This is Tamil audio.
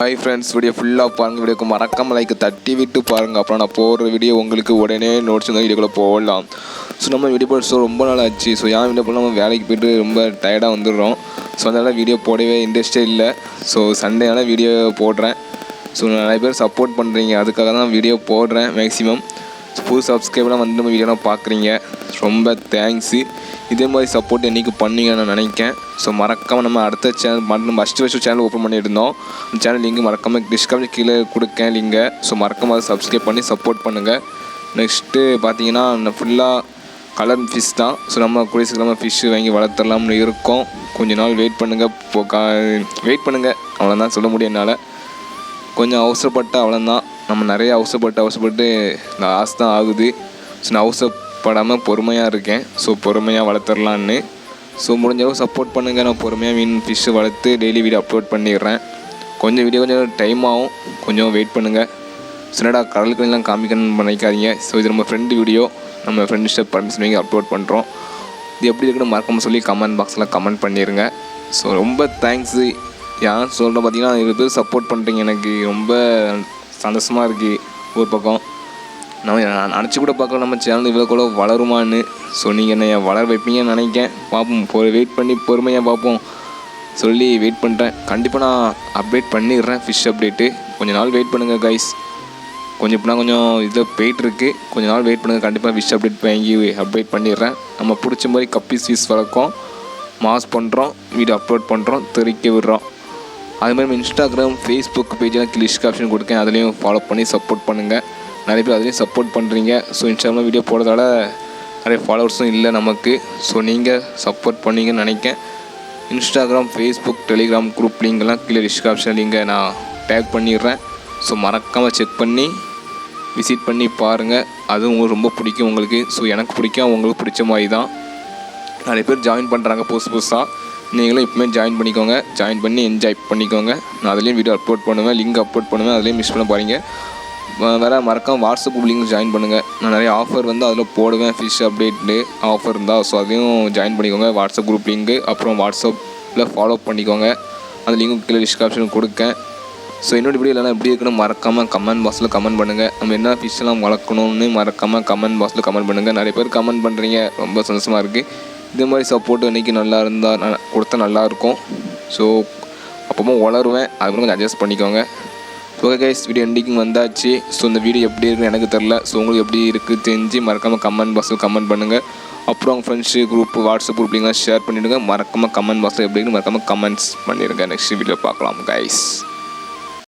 ஹாய் ஃப்ரெண்ட்ஸ் வீடியோ ஃபுல்லாக பாருங்கள் வீடியோக்கு மறக்காம லைக் தட்டி விட்டு பாருங்கள் அப்புறம் நான் போடுற வீடியோ உங்களுக்கு உடனே நோட்ஸ் வந்து வீடியோக்குள்ளே போடலாம். ஸோ நம்ம வீடியோ போட ஸோ ரொம்ப நாள் ஆச்சு. ஸோ ஏன் வீடியோ போட நம்ம வேலைக்கு போயிட்டு ரொம்ப டயர்டாக வந்துடுறோம். ஸோ அதனால் வீடியோ போடவே இன்ட்ரெஸ்டே இல்லை. ஸோ சண்டேனால் வீடியோ போடுறேன். ஸோ நிறைய பேர் சப்போர்ட் பண்ணுறீங்க அதுக்காக தான் வீடியோ போடுறேன் மேக்ஸிமம் புது சப்ஸ்கிரைபெலாம் வந்து நம்ம வீடியோலாம் பார்க்குறீங்க. ரொம்ப தேங்க்ஸு இதே மாதிரி சப்போர்ட் என்றைக்கு பண்ணீங்கன்னு நான் நினைக்கிறேன். ஸோ மறக்காமல் நம்ம அடுத்த சேனல் நம்ம ஃபஸ்ட்டு ஃபஸ்ட்டு சேனல் ஓப்பன் பண்ணியிருந்தோம். அந்த சேனல் லிங்க் மறக்காமல் டிஸ்கிரிப்ஷன் கீழே கொடுக்கேன் லிங்கை ஸோ மறக்காமல் அதை சப்ஸ்கிரைப் பண்ணி சப்போர்ட் பண்ணுங்கள் நெக்ஸ்ட்டு பார்த்தீங்கன்னா ஃபுல்லாக கலர் ஃபிஷ் தான். ஸோ நம்ம கூடிய சீக்கிரமாக ஃபிஷ்ஷு வாங்கி வளர்த்துடலாம்னு இருக்கோம். கொஞ்ச நாள் வெயிட் பண்ணுங்கள் இப்போ கா வெயிட் பண்ணுங்கள் அவ்வளோதான் சொல்ல முடியும் என்னால். கொஞ்சம் அவசரப்பட்ட அவ்வளோதான் நம்ம நிறைய அவசப்பட்டு அவசரப்பட்டு லாஸ் தான் ஆகுது. ஸோ நான் அவசப்படாமல் பொறுமையாக இருக்கேன். ஸோ பொறுமையாக வளர்த்துடலான்னு. ஸோ முடிஞ்ச அளவு சப்போர்ட் பண்ணுங்கள் நான் பொறுமையாக மீன் ஃபிஷ்ஷு வளர்த்து டெய்லி வீடியோ அப்லோட் பண்ணிடுறேன். கொஞ்சம் வீடியோ கொஞ்சம் டைம் ஆகும். கொஞ்சம் வெயிட் பண்ணுங்கள் சின்னடா கடலுக்குலாம் காமிக்கணும்னு நினைக்காதீங்க. ஸோ இது நம்ம ஃப்ரெண்டு வீடியோ நம்ம ஃப்ரெண்ட்ஸ்ட பர்மிஷன் வாங்கி அப்லோட் பண்ணுறோம் இது எப்படி இருக்குன்னு மறக்காம சொல்லி கமெண்ட் பாக்ஸில் கமெண்ட் பண்ணிடுங்க ஸோ ரொம்ப தேங்க்ஸு யார் சொல்கிறேன் பார்த்தீங்கன்னா இருபது பேர் சப்போர்ட் பண்ணுறீங்க எனக்கு. ரொம்ப சந்தோஷமாக இருக்குது ஒரு பக்கம். நம்ம நான் நினச்சி கூட பார்க்கலாம் நம்ம சேனல் இவ்வளோ கூட வளருமான்னு. ஸோ நீங்கள் என்னை வளர வைப்பீங்கன்னு நினைக்கேன் பார்ப்போம் பொ வெயிட் பண்ணி பொறுமையாக பார்ப்போம். சொல்லி வெயிட் பண்ணுறேன் கண்டிப்பாக நான் அப்டேட் பண்ணிடுறேன் ஃபிஷ் அப்டேட்டு கொஞ்ச நாள் வெயிட் பண்ணுங்கள் கைஸ் கொஞ்சம் இப்போனா கொஞ்சம் இதில் போயிட்டுருக்கு. கொஞ்சம் நாள் வெயிட் பண்ணுங்கள் கண்டிப்பாக ஃபிஷ் அப்டேட் வாங்கி அப்டேட் பண்ணிடுறேன். நம்ம பிடிச்ச மாதிரி கப்பி ஸ்வீஸ் வளர்க்கோம். மாஸ் பண்ணுறோம் வீடியோ அப்லோட் பண்ணுறோம் தெரிக்க விடுறோம். அது மாதிரி இன்ஸ்டாகிராம் ஃபேஸ்புக் பேஜெலாம் கிளிஷ் ஆப்ஷன் கொடுக்கேன். அதுலேயும் ஃபாலோ பண்ணி சப்போர்ட் பண்ணுங்கள் நிறைய பேர் அதுலேயும் சப்போர்ட் பண்ணுறீங்க ஸோ இன்ஸ்டாகிராம் வீடியோ போடுறதால நிறைய ஃபாலோவர்ஸும் இல்லை நமக்கு. ஸோ நீங்கள் சப்போர்ட் பண்ணீங்கன்னு நினைக்கேன் இன்ஸ்டாகிராம் ஃபேஸ்புக் டெலிகிராம் குரூப் லிங்கெல்லாம் கீழே டிஸ்கிரிப்ஷன் லிங்கை நான் டேக் பண்ணிடுறேன். ஸோ மறக்காமல் செக் பண்ணி விசிட் பண்ணி பாருங்கள் அதுவும் உங்களுக்கு ரொம்ப பிடிக்கும் உங்களுக்கு. ஸோ எனக்கு பிடிக்கும் உங்களுக்கு பிடிச்ச மாதிரி தான். நிறைய பேர் ஜாயின் பண்ணுறாங்க புதுசு புதுசாக நீங்களும் இப்போமே ஜாயின் பண்ணிக்கோங்க. ஜாயின் பண்ணி என்ஜாய் பண்ணிக்கோங்க. நான் அதுலேயும் வீடியோ அப்லோட் பண்ணுவேன் லிங்க் அப்லோட் பண்ணுவேன் அதுலேயும் மிஸ் பண்ண போகிறீங்க வேறு மறக்காம வாட்ஸ்அப் லிங்க் ஜாயின் பண்ணுங்கள் நான் நிறைய ஆஃபர் வந்து அதில் போடுவேன் ஃபிஷ் அப்டேட்டு ஆஃபர் இருந்தால் ஸோ அதையும் ஜாயின் பண்ணிக்கோங்க வாட்ஸ்அப் குரூப் லிங்க்கு அப்புறம் வாட்ஸ்அப்பில் ஃபாலோ பண்ணிக்கோங்க. அந்த லிங்க் கீழே டிஸ்கிரிப்ஷன் கொடுக்கேன். ஸோ என்னோட வீடியோ எல்லாம் எப்படி இருக்குன்னு மறக்காமல் கமெண்ட் பாக்ஸில் கமெண்ட் பண்ணுங்கள் நம்ம என்ன ஃபிஷ்லாம் வளர்க்கணும்னு மறக்காமல் கமெண்ட் பாக்ஸில் கமெண்ட் பண்ணுங்கள் நிறைய பேர் கமெண்ட் பண்ணுறீங்க ரொம்ப சந்தோஷமாக இருக்குது இது மாதிரி சப்போர்ட் இன்றைக்கி நல்லா இருந்தால் கொடுத்தா நல்லாயிருக்கும் ஸோ அப்பப்போ வளருவேன். அது கொஞ்சம் அட்ஜஸ்ட் பண்ணிக்கோங்க. ஓகே கைஸ் வீடியோ எண்டிங் வந்தாச்சு. ஸோ இந்த வீடியோ எப்படி இருக்குன்னு எனக்கு தெரில ஸோ உங்களுக்கு எப்படி இருக்குது தெரிஞ்சு மறக்காமல் கமெண்ட் பாக்ஸில் கமெண்ட் பண்ணுங்கள் அப்புறம் உங்கள் ஃப்ரெண்ட்ஸு குரூப் வாட்ஸ்அப் குரூப்லாம் ஷேர் பண்ணிவிடுங்க மறக்காமல் கமெண்ட் பாக்ஸில் எப்படி இருக்குன்னு மறக்காமல் கமெண்ட்ஸ் பண்ணிடுங்க. நெக்ஸ்ட் வீடியோ பார்க்கலாம் கைஸ்